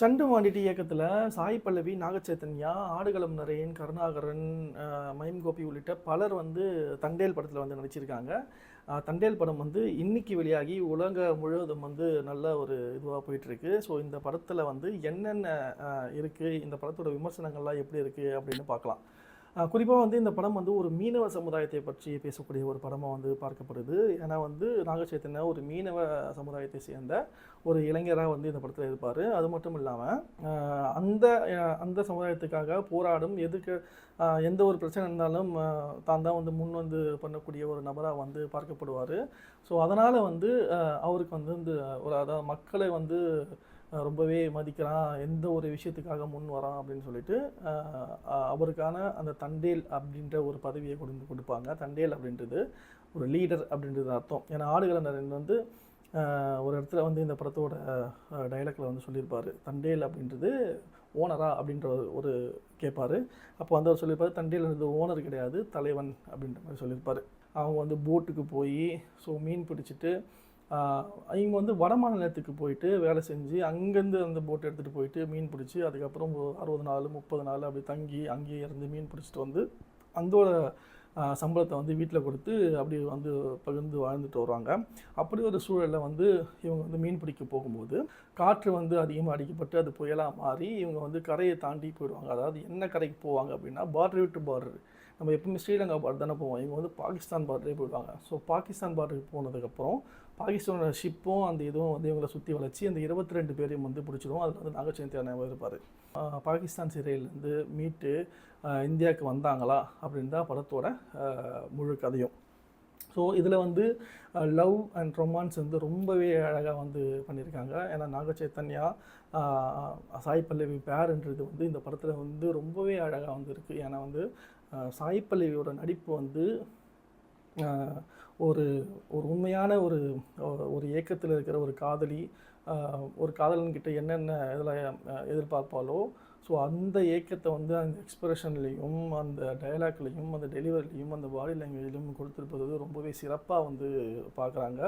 சண்டு மாண்டிட்டு இயக்கத்தில் சாய் பல்லவி நாகச்சைத்தன்யா ஆடுகளம் நரேன் கருணாகரன் மயம் கோபி உள்ளிட்ட பலர் வந்து தண்டேல் படத்தில் வந்து நடிச்சிருக்காங்க. தண்டேல் படம் வந்து இன்னைக்கு வெளியாகி உலக முழுவதும் வந்து நல்ல ஒரு இதுவாக போயிட்டுருக்கு. ஸோ இந்த படத்தில் வந்து என்னென்ன இருக்குது இந்த படத்தோட விமர்சனங்கள்லாம் எப்படி இருக்குது அப்படின்னு பார்க்கலாம். குறிப்பாக வந்து இந்த படம் வந்து ஒரு மீனவ சமுதாயத்தை பற்றி பேசக்கூடிய ஒரு படமாக வந்து பார்க்கப்படுது. ஏன்னா வந்து நாகச்சைத்தன்யா ஒரு மீனவ சமுதாயத்தை சேர்ந்த ஒரு இளைஞராக வந்து இந்த படத்தில் இருப்பார். அது மட்டும் இல்லாமல் அந்த அந்த சமுதாயத்துக்காக போராடும் எதுக்கு எந்த ஒரு பிரச்சனை இருந்தாலும் தான் தான் வந்து முன் வந்து பண்ணக்கூடிய ஒரு நபராக வந்து பார்க்கப்படுவார். ஸோ அதனால் வந்து அவருக்கு வந்து இந்த ஒரு அதாவது மக்களை வந்து ரொம்பவே மதிக்கிறான். எந்த ஒரு விஷயத்துக்காக முன் வரான் அப்படின்னு சொல்லிட்டு அவருக்கான அந்த தண்டேல் அப்படின்ற ஒரு பதவியை கொண்டு கொடுப்பாங்க. தண்டேல் அப்படின்றது ஒரு லீடர் அப்படின்றது அர்த்தம். ஏன்னா ஆடுகளநரன் வந்து ஒரு இடத்துல வந்து இந்த படத்தோட டைலாக்ல வந்து சொல்லியிருப்பார். தண்டேல் அப்படின்றது ஓனரா அப்படின்ற ஒரு- ஒரு கேட்பாரு. அப்போ வந்து அவர் சொல்லியிருப்பாரு தண்டேல்ன்றது ஓனர் கிடையாது தலைவன் அப்படின்ற மாதிரி சொல்லியிருப்பார். அவங்க வந்து போட்டுக்கு போய் ஸோ மீன் பிடிச்சிட்டு இவங்க வந்து வட மாநிலத்துக்கு போயிட்டு வேலை செஞ்சு அங்கேருந்து அந்த போட் எடுத்துகிட்டு போயிட்டு மீன் பிடிச்சி அதுக்கப்புறம் அறுபது நாள் முப்பது நாள் அப்படி தங்கி அங்கேயே இருந்து மீன் பிடிச்சிட்டு வந்து அந்தோட சம்பளத்தை வந்து வீட்டில் கொடுத்து அப்படி வந்து பகிர்ந்து வாழ்ந்துட்டு வருவாங்க அப்படி ஒரு சூழலில் வந்து இவங்க வந்து மீன் பிடிக்க போகும்போது காற்று வந்து அதிகமாக அடிக்கப்பட்டு அது புயலாக மாறி இவங்க வந்து கரையை தாண்டி போயிடுவாங்க. அதாவது என்ன கரைக்கு போவாங்க அப்படின்னா பார்டர் விட்டு பார்டர் நம்ம எப்பவுமே ஸ்ரீலங்கா பார்டர் தானே போவோம். இவங்க வந்து பாகிஸ்தான் பார்டரே போயிடுவாங்க. ஸோ பாகிஸ்தான் பார்டருக்கு போனதுக்கப்புறம் பாகிஸ்தானோட ஷிப்பும் அந்த இதுவும் வந்து இவங்களை சுற்றி வளைச்சி அந்த இருபத்தி ரெண்டு பேரையும் வந்து பிடிச்சிடும். அதில் வந்து நாகச்சந்திரன் இருப்பார். பாகிஸ்தான் சிறையிலேருந்து மீட்டு இந்தியாவுக்கு வந்தாங்களா அப்படின்னு தான் படத்தோட முழு கதையும். ஸோ இதில் வந்து லவ் அண்ட் ரொமான்ஸ் வந்து ரொம்பவே அழகாக வந்து பண்ணியிருக்காங்க. ஏன்னா நாகச்சைத்தன்யா சாய் பல்லவி பேருன்றது வந்து இந்த படத்தில் வந்து ரொம்பவே அழகாக வந்து இருக்குது ஏன்னா வந்து ஆஹ் நடிப்பு வந்து ஒரு ஒரு உண்மையான ஒரு ஒரு ஏக்கத்தில் இருக்கிற ஒரு காதலி ஒரு காதலன்கிட்ட என்னென்ன இதில் எதிர்பார்ப்பாலோ ஸோ அந்த ஏக்கத்தை வந்து அந்த எக்ஸ்பிரஷன்லேயும் அந்த டயலாக்லேயும் அந்த டெலிவரிலையும் அந்த பாடி லாங்குவேஜ்லையும் கொடுத்துருப்பது ரொம்பவே சிறப்பாக வந்து பார்க்குறாங்க.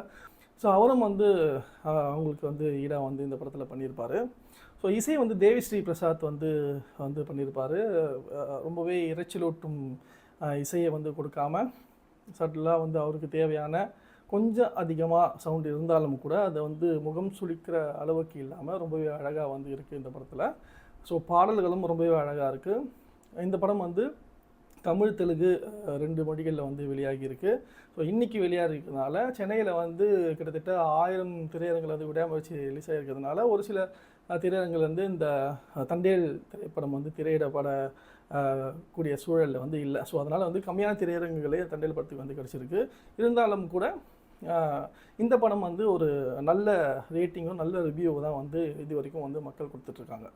ஸோ அவரும் வந்து அவங்களுக்கு வந்து ஈடாக வந்து இந்த படத்தில் பண்ணியிருப்பார் ஸோ இசை வந்து தேவிஸ்ரீ பிரசாத் வந்து வந்து பண்ணியிருப்பார் ரொம்பவே இறைச்சலூட்டும் இசையை வந்து கொடுக்காம சட்டிலாக வந்து அவருக்கு தேவையான கொஞ்சம் அதிகமாக சவுண்ட் இருந்தாலும் கூட அதை வந்து முகம் சுளிக்கிற அளவுக்கு இல்லாமல் ரொம்பவே அழகாக வந்து இருக்குது இந்த படத்தில். ஸோ பாடல்களும் ரொம்பவே அழகாக இருக்குது இந்த படம் வந்து தமிழ் தெலுங்கு ரெண்டு மொழிகளில் வந்து வெளியாகியிருக்கு. ஸோ இன்றைக்கி வெளியாக இருக்கிறதுனால சென்னையில் வந்து கிட்டத்தட்ட ஆயிரம் திரையரங்குகள் வந்து விடாமச்சு ரிலீஸ் ஆகிருக்கிறதுனால ஒரு சில அஹ், திரையரங்குகள் வந்து இந்த தண்டேல் திரைப்படம் வந்து திரையிடப்பட கூடிய சூழலில் வந்து இல்லை. ஸோ அதனால் வந்து கம்மியான திரையரங்குகளே தண்டேல் படத்துக்கு வந்து கிடச்சிருக்கு. இருந்தாலும் கூட இந்த படம் வந்து ஒரு நல்ல ரேட்டிங்கும் நல்ல ரிவ்யூவும் தான் வந்து இது வரைக்கும் வந்து மக்கள் கொடுத்துட்ருக்காங்க